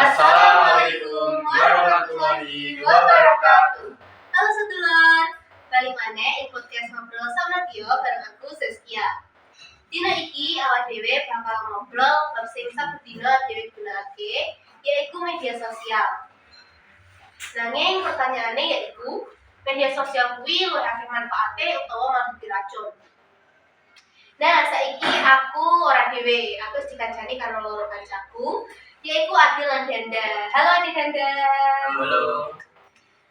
Assalamualaikum warahmatullahi wabarakatuh. Halo sedulur, balik mana ing podcast ngobrol sama Tio bareng aku Saskia. Dina iki awak dhewe bakal ngobrol bab sing sabedina dhewe gunakake yaiku media sosial. Nanging pertanyaannya yaitu media sosial kuwi luwih akeh manfaate utawa malah diracun. Nah, saiki aku ora dhewe, aku dikancani karo loro kancaku, yaiku Adil lan Danda. Halo Adil Danda. Halo.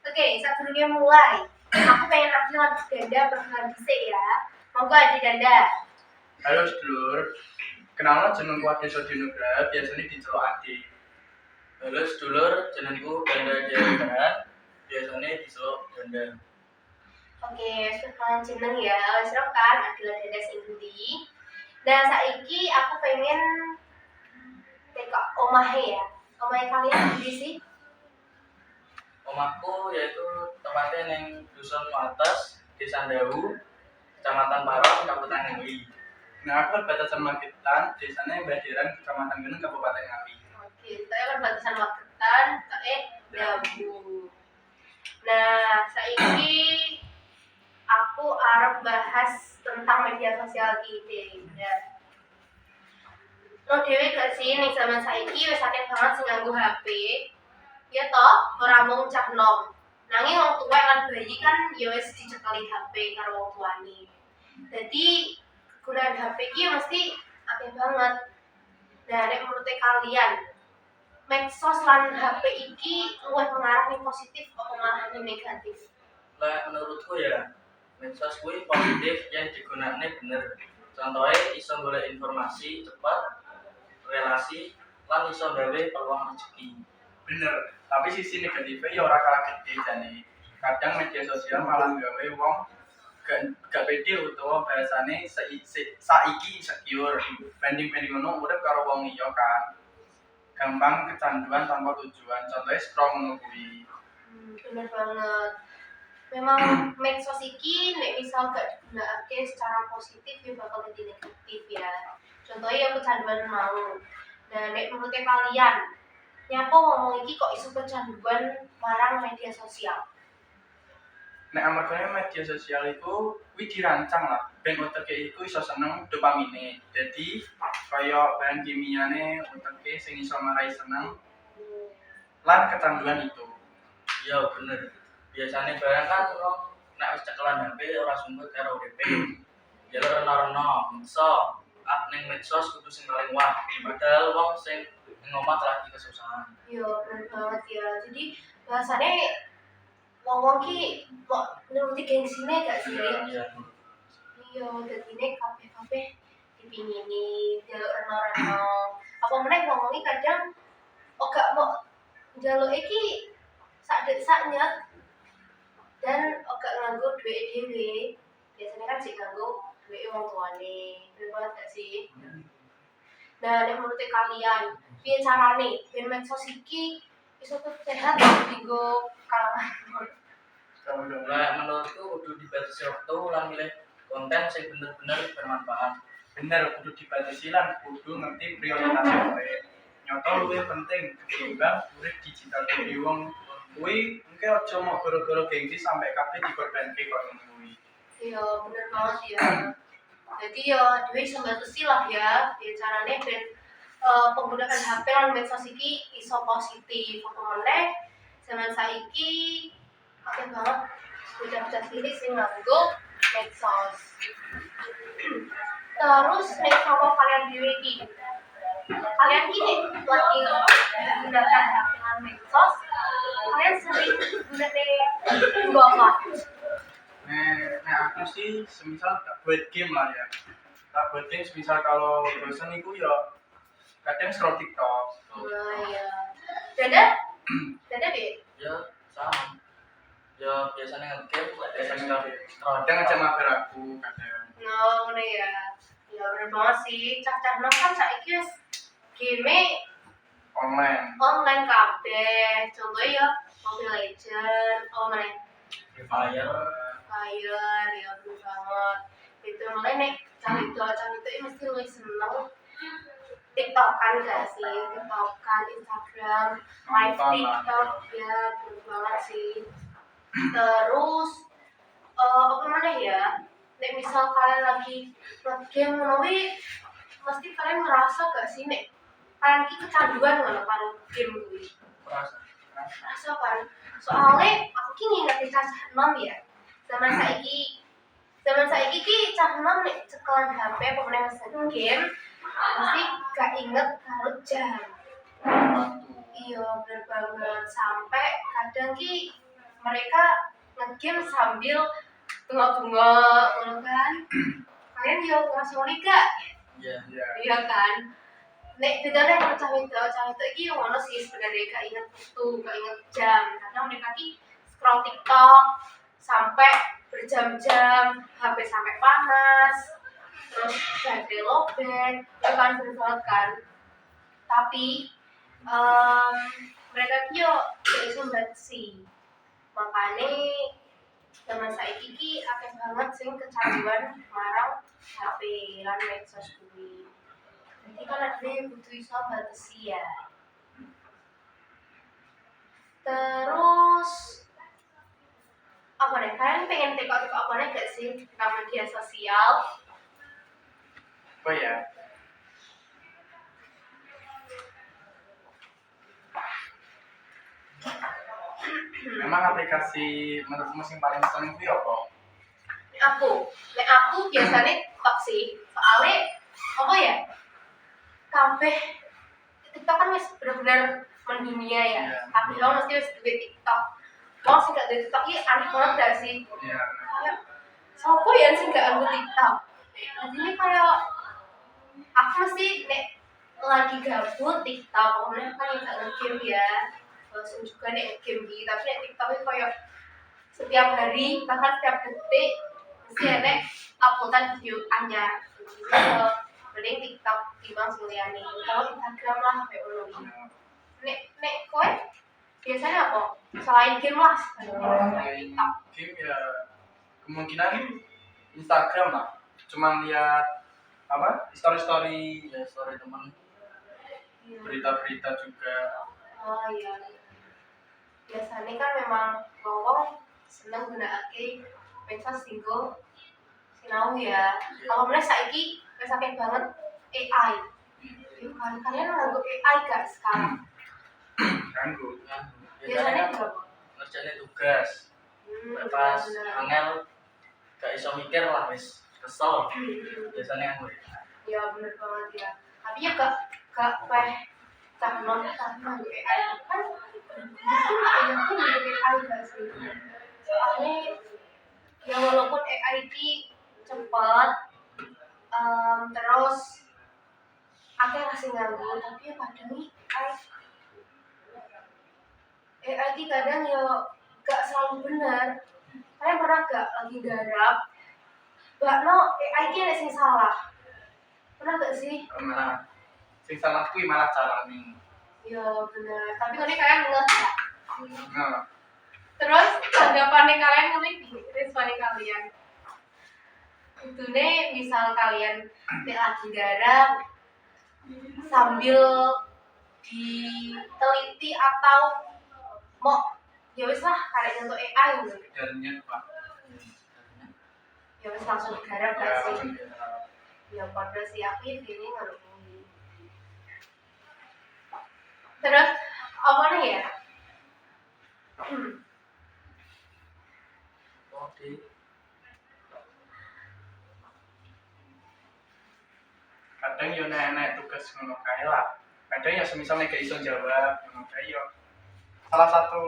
Oke, sebelumnya mulai, aku pengen Adil lan Danda perkenalan dhisik ya. Monggo Adil Danda. Halo sedulur. Kenalnya jenengku Ade Sodinugra, biasanya diceluk Ade. Halo sedulur, jenengku Ganda Jaya biasanya diceluk Ganda. Oke, perkenalan jeneng ya. Wis kan Adil Danda sing endi. Nah, saiki aku pengen teka omahe ya. Omahe kalian di sih? Omahku yaitu tempatnya neng Dusun Wates, Desa Dawu, Kecamatan Parang, Kabupaten Ngawi. Nah, aku perbatasan Magetan, desanya Badiran, Kecamatan Gunung, Kabupaten Ngawi. Oke, saya perbatasan Magetan, saya Dabu. Nah, saiki aku arep bahas tentang media sosial iki. Ya. Lo dhewe gak sih ning zaman saiki wis akeh banget sing nganggo HP. Ya toh, ora mung cah nom. Nanging wong tuwa lan bayi kan ya wis dicekeli HP karo wong tuane. Jadi kegunaan HP iki mesti akeh banget. Nah, nek menurut kalian, medsos lan HP iki luwih mengarah positif malah ning negatif? Lah menurutku ya, medsos kuwi positif yang digunakan bener. Contohnya iso golek informasi cepat, relasi, lan iso gawe peluang rezeki. Bener, tapi sisi negatifnya ya ora kalah gede jane. Kadang media sosial malah gawe wong gak gak pede utawa bahasane sai- se- saiki insecure banding-banding ngono urip karo wong liya kan gampang kecanduan tanpa tujuan contohnya scroll ngono bener banget. Memang medsos iki nek misal gak digunakake secara positif ya bakal jadi negatif ya. Contohnya yang kecanduan mau. Nah, nek menurut kalian, nyapa ngomong iki kok isu kecanduan marang media sosial? Nek amargane media sosial itu kuwi dirancang lah ben uteke iku iso seneng dopamine. Jadi kaya bahan kimiane uteke sing iso marai seneng lan kecanduan itu. Iya bener. Biasanya barang kan wong nek wis cekelan HP ora sumpet karo UDP. Ya iso ah ning medsos kudu sing paling wah. Padahal wong sing ning omah lagi kesusahan. Iya, bener banget ya. Jadi bahasanya ngomong ki kok nuruti gengsine gak sih? Iya. Iya, jadi nek kafe-kafe dipingini, jaluk reno-reno. Apa meneh ngomongi kadang oh gak mau jaluk iki sak dek saknya dan oh gak nganggo duit dhewe. Biasanya kan sih nganggo wong tuane. Bener banget gak sih? Nah, nek menurut kalian, piye carane ben medsos iki iso tetep sehat dienggo kalangan Lah menurutku kudu dibatasi waktu lan milih konten sing bener-bener bermanfaat. Bener kudu dibatasi lan kudu ngerti prioritas kowe. Nyoto luwih penting ketimbang urip digital kuwi wong kuwi engke aja mau gara-gara gengsi sampai kabeh dikorbanke kok kuwi. Iya, bener banget ya. Jadi ya, duit sembatasi lah ya. Ya caranya ben eh, penggunaan HP lan medsos iki iso positif. Apa meneh zaman saiki akeh banget bocah-bocah cilik sing nganggo medsos. Terus nek sama kalian dhewe iki kalian ini lagi menggunakan HP lan medsos kalian sering gunakan gua apa? Nah, nah aku sih semisal tak buat game lah ya. Tak buat game semisal kalau bosan iku ya kadang scroll TikTok. Nah, ya. Dada? Dada, Bi? ya sama ya biasanya ngegame biasanya kadang aja mabar aku kadang No, udah ya. Ya bener banget sih. Cah-cah nom kan saiki wis game online online kabeh. Contohnya ya Mobile Legend, oh mana? Free Fire Fire, ya bener banget. Itu mulai nek cah itu cah itu mesti lebih seneng. Tiktokan gak sih? Tiktokan instagram live tiktok ya bener banget sih. Terus eh apa mana ya? Nek misal kalian lagi game menawi mesti kalian ngerasa gak sih nek kalian ki kecanduan ngono karo game kuwi? Merasa. rasa kan? Soalnya aku ki ngingetin cah nom ya zaman saiki zaman saiki ki cah nom nek cekelan HP apa meneh mesen game pasti gak inget karo jam Waktu. iya bener banget sampai kadang ki mereka ngegame sambil tengok-tengok ngono kan kalian yo ngono gak Iya. Iya. iya kan nek bedanya kalau cah wedok cah wedok iki yo ngono sih sebenarnya gak inget waktu gak inget jam kadang mereka ki scroll tiktok sampai berjam-jam HP sampai panas terus baterai lowbat itu kan banget kan tapi em, mereka ki yo gak iso sih makanya zaman saiki ki akeh banget sing kecanduan marang HP lan medsos kuwi. Jadi kan ada butuh iso batasi ya. Terus apa nih? Kalian pengen tiktok-tiktok apa nih gak sih tentang media sosial? Apa ya? Memang aplikasi menurutmu yang paling seneng itu apa? Nek aku, nek aku biasanya TikTok sih. Soalnya apa ya? Kabeh TikTok kan wis bener-bener mendunia ya. Iya. Tapi lo mesti wis duwe TikTok. Mau sih gak duwe TikTok. Ini aneh banget gak sih? Iya. kayak ya sih gak anggo TikTok? Jadi kayak aku mesti nek lagi gabut TikTok kemudian kan yang gak nge-game ya. Langsung juga nek nge-game gitu tapi nek TikTok itu kayak setiap hari bahkan setiap detik mesti ada uploadan video anyar jadi mending TikTok timbang sing liyane. Atau Instagram lah kayak ngono. Nek nek kowe biasanya apa selain game lah selain game ya kemungkinan Instagram lah. Cuma lihat apa story story Ya, sorry teman. berita-berita juga. Oh iya. Biasanya kan memang ngomong seneng gunakake medsos tinggo sinau ya. Kalau mulai saiki wis akeh banget AI. Yuk, kalian kalian nganggo AI gak sekarang? Ganggu. Ya, Biasanya berapa? ngerjain tugas. Hmm, Pas bener-bener. angel gak iso mikir lah wis kesel. Hmm, Biasanya aku. Ya bener banget ya. Tapi ya gak gak peh tapi nganggo AI kan kan aku nganggo AI gak sih? soalnya ya walaupun AI ini cepat em, terus akeh kasih nganggo tapi ya kadang AI AI ini kadang ya gak selalu benar. Kalian pernah gak lagi garap? Gak no AI ini ada sing salah. Pernah gak sih? Karena sing salah kuwi malah carane. ya benar. Tapi ini kalian nggak Nah, Terus tanggapannya kalian ngerti responnya kalian. Itu nih misal kalian lagi garap sambil diteliti atau mau ya wis lah kalian untuk AI gitu. niat Pak. Ya wis langsung garap Ya, gak sih? digarap. Ya pada si aku ini ngerti. Terus apa nih ya? Di kadang yo nek tugas ngono kae lah kadang ya semisal nek iso jawab ngono kae yo salah satu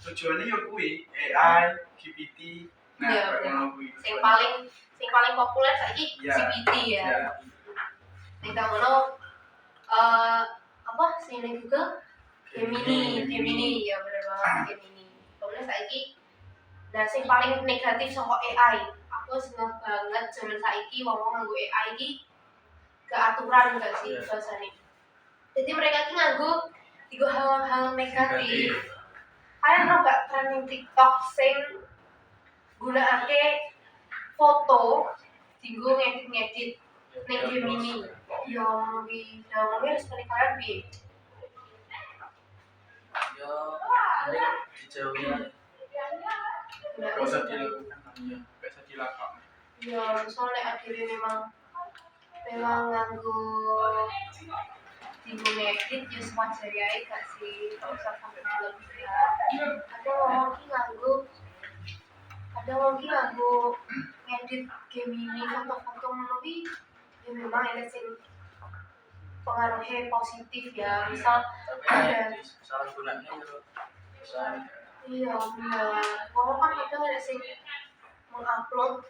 tujuannya yo kuwi AI GPT nah Iya, iya. ngono kuwi Sing paling sing paling populer saiki Iya. GPT ya. ya Nek ngono eh apa sing ning Google Gemini, Gemini ya bener banget Gemini. Kemudian saiki nah sing paling negatif soal AI. Aku seneng banget zaman saiki wong-wong nganggo AI iki gak aturan gak sih Iya. bahasane. Jadi mereka ki nganggo tiga hal-hal negatif. Kalian tau gak trending TikTok sing gunakake foto tinggu ngedit-ngedit ning Gemini. yang lebih yang lebih harus kalian bi ya dijauhi aja Gak usah dilakukan. iya Gak usah dilakukan. ya soalnya akhirnya memang memang nganggu timbul ngedit ya wajar ya gak sih? Gak usah sampai berlebihan ada orang ki nganggu ada orang ki nganggu ngedit game ini foto-foto menuhi ya memang ada sih pengaruhnya positif ya. Misal Ada. nek salah gunanya ya iya benar. Kalau kan kadang ada sih mengupload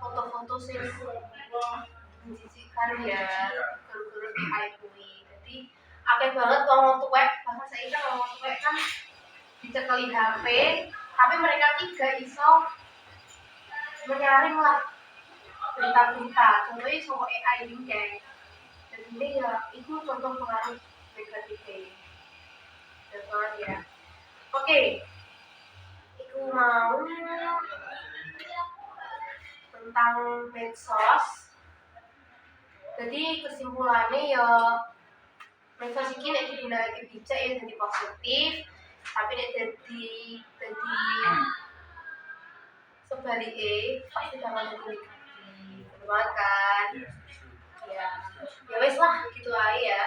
foto-foto sih menjijikan ya. AI kuwi jadi akeh banget wong tua bahkan saya kan wong tua kan dicekali HP tapi mereka tiga iso menyaring lah berita-berita. Contohnya sama AI ini kayak dan ini ya itu contoh pengaruh negatifnya contohnya ya. Oke. Itu mau tentang medsos. Jadi kesimpulannya ya medsos ini nek digunakan bijak ya jadi positif tapi nek jadi jadi sebaliknya pasti bakal jadi negatif banget kan Iya. ya ya wes lah gitu aja ya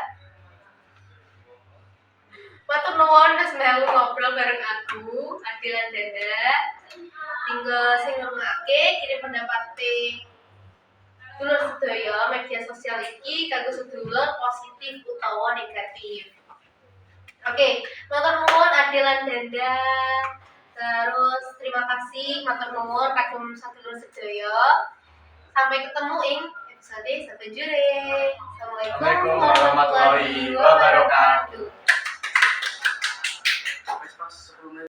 Matur nuwun wis melu ngobrol bareng aku, Adilan Danda. Tinggal sing ngrungake kirim pendapat dulur sedaya media sosial iki kanggo sedulur negatif. Oke, matur nuwun Adilan Danda. Terus terima kasih matur nuwun kagum sedulur sedaya. Sampai ketemu ing episode satu jure. Assalamualaikum warahmatullahi wabarakatuh.